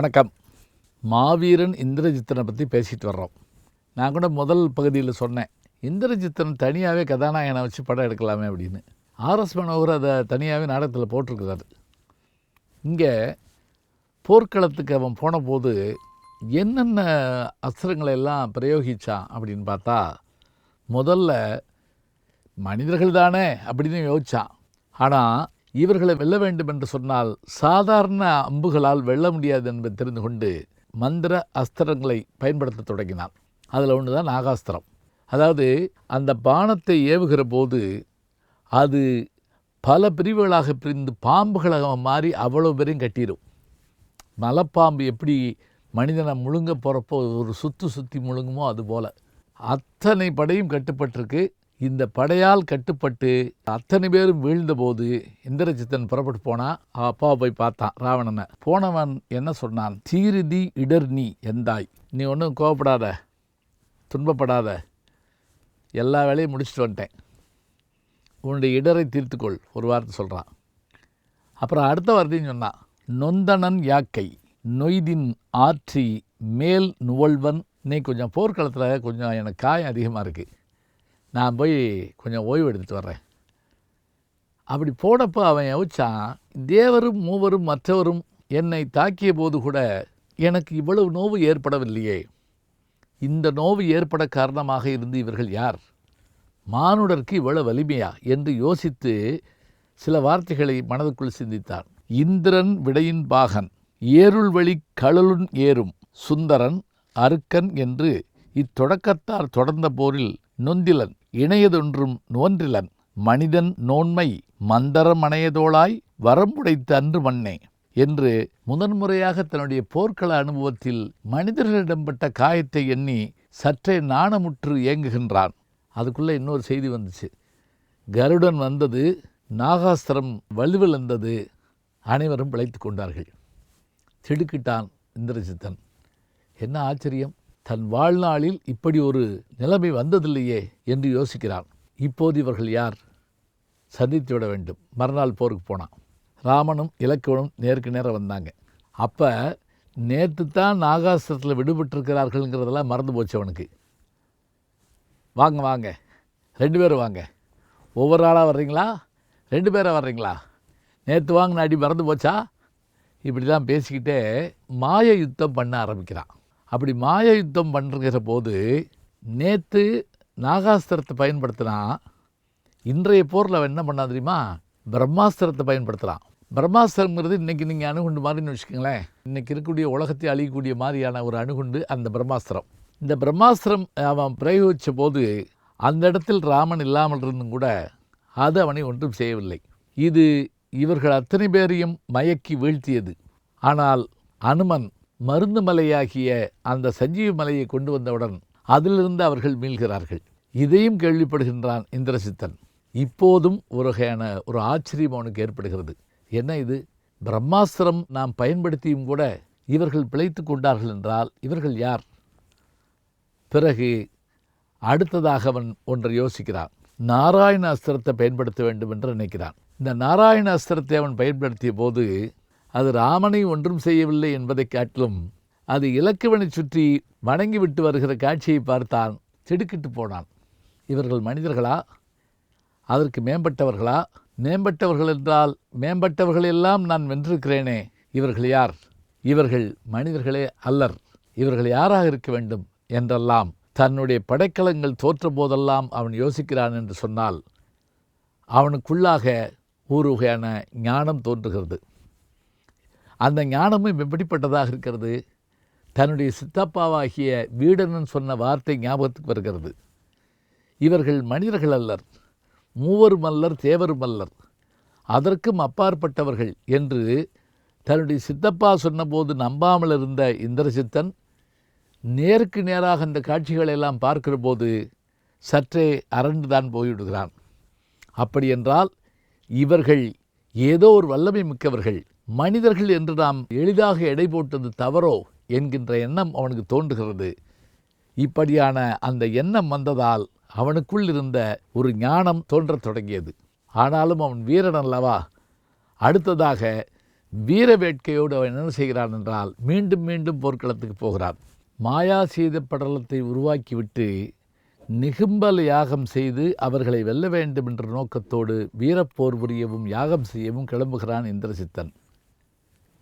வணக்கம். மாவீரன் இந்திரஜித்தனை பற்றி பேசிட்டு வர்றோம். நான் கூட முதல் பகுதியில் சொன்னேன் இந்திரஜித்தன் தனியாகவே கதாநாயகனை வச்சு படம் எடுக்கலாமே அப்படின்னு. ஆர்எஸ் மனோகர் அதை தனியாகவே நாடகத்தில் போட்டிருக்கிறாரு. இங்கே போர்க்களத்துக்கு அவன் போன போது என்னென்ன அஸ்திரங்களை எல்லாம் பிரயோகித்தான் அப்படின்னு பார்த்தா முதல்ல மனிதர்கள் தானே அப்படின்னு யோசித்தான் ஆனால் இவர்களை வெல்ல வேண்டும் என்று சொன்னால் சாதாரண அம்புகளால் வெல்ல முடியாது என்பதை தெரிந்து கொண்டு மந்திர அஸ்திரங்களை பயன்படுத்த தொடங்கினான். அதில் ஒன்று தான் நாகாஸ்திரம். அதாவது அந்த பானத்தை ஏவுகிற போது அது பல பிரிவுகளாக பிரிந்து பாம்புகளாக மாறி அவ்வளோ பேரையும் கட்டிடும். மலைப்பாம்பு எப்படி மனிதனை முழுங்க போகிறப்போ ஒரு சுத்து சுற்றி முழுங்குமோ அது போல் அத்தனை படையும் கட்டுப்பட்டிருக்கு. இந்த படையால் கட்டுப்பட்டு அத்தனை பேரும் வீழ்ந்தபோது இந்திரஜித்தன் புறப்பட்டு போனான் அப்பாவை போய் பார்த்தான் ராவணனை. போனவன் என்ன சொன்னான்? தீரிதி இடர் நீ எந்தாய்? நீ ஒன்றும் கோவப்படாத துன்பப்படாத. எல்லா வேலையும் முடிச்சுட்டு வந்துட்டேன். உன்னுடைய இடரை தீர்த்துக்கொள் ஒரு வார்த்தை சொல்கிறான் அப்புறம் அடுத்த வார்த்தையும் சொன்னான். நொந்தனன் யாக்கை நொய்தின் ஆற்றி மேல் நுவல்வன். நீ கொஞ்சம் போர்க்களத்தில் கொஞ்சம் எனக்கு காயம் அதிகமாக இருக்குது நான் போய் கொஞ்சம் ஓய்வு எடுத்துகிட்டு வர்றேன். அப்படி போனப்போ அவன் யோசிச்சான் தேவரும் மூவரும் மற்றவரும் என்னை தாக்கிய போது கூட எனக்கு இவ்வளவு நோவு ஏற்படவில்லையே. இந்த நோவு ஏற்பட காரணமாக இருந்து இவர்கள் யார்? மானுடருக்கு இவ்வளவு வலிமையா? என்று யோசித்து சில வார்த்தைகளை மனதுக்குள் சிந்தித்தான். இந்திரன் விடையின் பாகன் ஏருள்வழி கழலுன் ஏறும் சுந்தரன் அருக்கன் என்று இத்தொடக்கத்தார் தொடர்ந்த போரில் நொந்திலன் இணையதொன்றும் நோன்றிலன். மனிதன் நோன்மை மந்தரமணையதோளாய் வரம்புடைத்த அன்று மண்ணே என்று முதன்முறையாக தன்னுடைய போர்க்கள அனுபவத்தில் மனிதர்களிடம்பட்ட காயத்தை எண்ணி சற்றே நாணமுற்று ஏங்குகின்றான் அதுக்குள்ளே இன்னொரு செய்தி வந்துச்சு. கருடன் வந்தது நாகாஸ்திரம் வலுவிழந்தது அனைவரும் பிழைத்து கொண்டார்கள். திடுக்கிட்டான் இந்திரஜித்தன். என்ன ஆச்சரியம்? தன் வாழ்நாளில் இப்படி ஒரு நிலைமை வந்ததில்லையே என்று யோசிக்கிறான். இப்போது இவர்கள் யார்? சந்தித்து விட வேண்டும். மறுநாள் போருக்கு போனான் ராமனும் இலக்குவனும் நேருக்கு நேரம் வந்தாங்க. அப்போ நேற்று தான் நாகாஸ்திரத்தில் விடுபட்டிருக்கிறார்கள்ங்கிறதெல்லாம் மறந்து போச்சு அவனுக்கு. வாங்க வாங்க. ரெண்டு பேரும் வாங்க. ஒவ்வொரு ஆளாக வர்றீங்களா? ரெண்டு பேராக வர்றீங்களா? நேற்று வாங்கின அடி மறந்து போச்சா? இப்படி தான் பேசிக்கிட்டே மாய யுத்தம் பண்ண ஆரம்பிக்கிறான். அப்படி மாய யுத்தம் பண்ணுற போது நேற்று நாகாஸ்திரத்தை பயன்படுத்தினா இன்றைய போரில் அவன் என்ன பண்ணா தெரியுமா? பிரம்மாஸ்திரத்தை பயன்படுத்துகிறான் பிரம்மாஸ்திரங்கிறது இன்றைக்கி நீங்கள் அணுகுண்டு மாதிரின்னு வச்சுக்கோங்களேன். இன்றைக்கி இருக்கக்கூடிய உலகத்தை அழியக்கூடிய மாதிரியான ஒரு அணுகுண்டு அந்த பிரம்மாஸ்திரம். இந்த பிரம்மாஸ்திரம் அவன் பிரயோகித்த போது அந்த இடத்தில் ராமன் இல்லாமல் இருந்தும் கூட அது அவனை ஒன்றும் செய்யவில்லை. இது இவர்கள் அத்தனை பேரையும் மயக்கி வீழ்த்தியது. ஆனால் அனுமன் மருந்து மலையாகிய அந்த சஞ்சீவ மலையை கொண்டு வந்தவுடன் அதிலிருந்து அவர்கள் மீள்கிறார்கள். இதையும் கேள்விப்படுகின்றான் இந்திரசித்தன். இப்போதும் ஒரு வகையான ஒரு ஆச்சரியம் அவனுக்கு ஏற்படுகிறது. என்ன இது? பிரம்மாஸ்திரம் நாம் பயன்படுத்தியும் கூட இவர்கள் பிழைத்து கொண்டார்கள் என்றால் இவர்கள் யார்? பிறகு அடுத்ததாக அவன் ஒன்றை யோசிக்கிறான். நாராயண அஸ்திரத்தை பயன்படுத்த வேண்டும் என்று நினைக்கிறான். இந்த நாராயண அஸ்திரத்தை அவன் பயன்படுத்திய போது அது ராமனை ஒன்றும் செய்யவில்லை என்பதை காட்டிலும் அது இலக்குவனை சுற்றி வணங்கிவிட்டு வருகிற காட்சியை பார்த்தான் திடுக்கிட்டு போனான். இவர்கள் மனிதர்களா? அதற்கு மேம்பட்டவர்களா? மேம்பட்டவர்கள் என்றால் மேம்பட்டவர்களெல்லாம் நான் வென்றிருக்கிறேனே. இவர்கள் யார்? இவர்கள் மனிதர்களே அல்லர். இவர்கள் யாராக இருக்க வேண்டும் என்றெல்லாம் தன்னுடைய படைக்கலங்கள் தோற்ற போதெல்லாம் அவன் யோசிக்கிறான் என்று சொன்னால் அவனுக்குள்ளாக ஒரு வகையான ஞானம் தோன்றுகிறது. அந்த ஞானமும் எப்படிப்பட்டதாக இருக்கிறது. தன்னுடைய சித்தப்பாவாகிய வீடனன் சொன்ன வார்த்தை ஞாபகத்துக்கு வருகிறது. இவர்கள் மனிதர்கள் அல்லர் மூவரும் அல்லர் தேவரும் அல்லர். அதற்கும் அப்பாற்பட்டவர்கள் என்று தன்னுடைய சித்தப்பா சொன்னபோது நம்பாமல் இருந்த இந்திரசித்தன் நேருக்கு நேராக அந்த காட்சிகளை எல்லாம் பார்க்கிற போது சற்றே அரண்டுதான் போய்விடுகிறான். அப்படியென்றால் இவர்கள் ஏதோ ஒரு வல்லமை மிக்கவர்கள். மனிதர்கள் என்று நாம் எளிதாக எடை போட்டது தவறோ என்கின்ற எண்ணம் அவனுக்கு தோன்றுகிறது. இப்படியான அந்த எண்ணம் வந்ததால் அவனுக்குள் இருந்த ஒரு ஞானம் தோன்றத் தொடங்கியது. ஆனாலும் அவன் வீரன் அல்லவா? அடுத்ததாக வீர வேட்கையோடு அவன் என்ன செய்கிறான் என்றால் மீண்டும் மீண்டும் போர்க்களத்துக்கு போகிறான். மாயா செய்த படலத்தை உருவாக்கிவிட்டு நிகும்பல் யாகம் செய்து அவர்களை வெல்ல வேண்டும் என்ற நோக்கத்தோடு வீரப்போர் புரியவும் யாகம் செய்யவும் கிளம்புகிறான் இந்திரசித்தன்.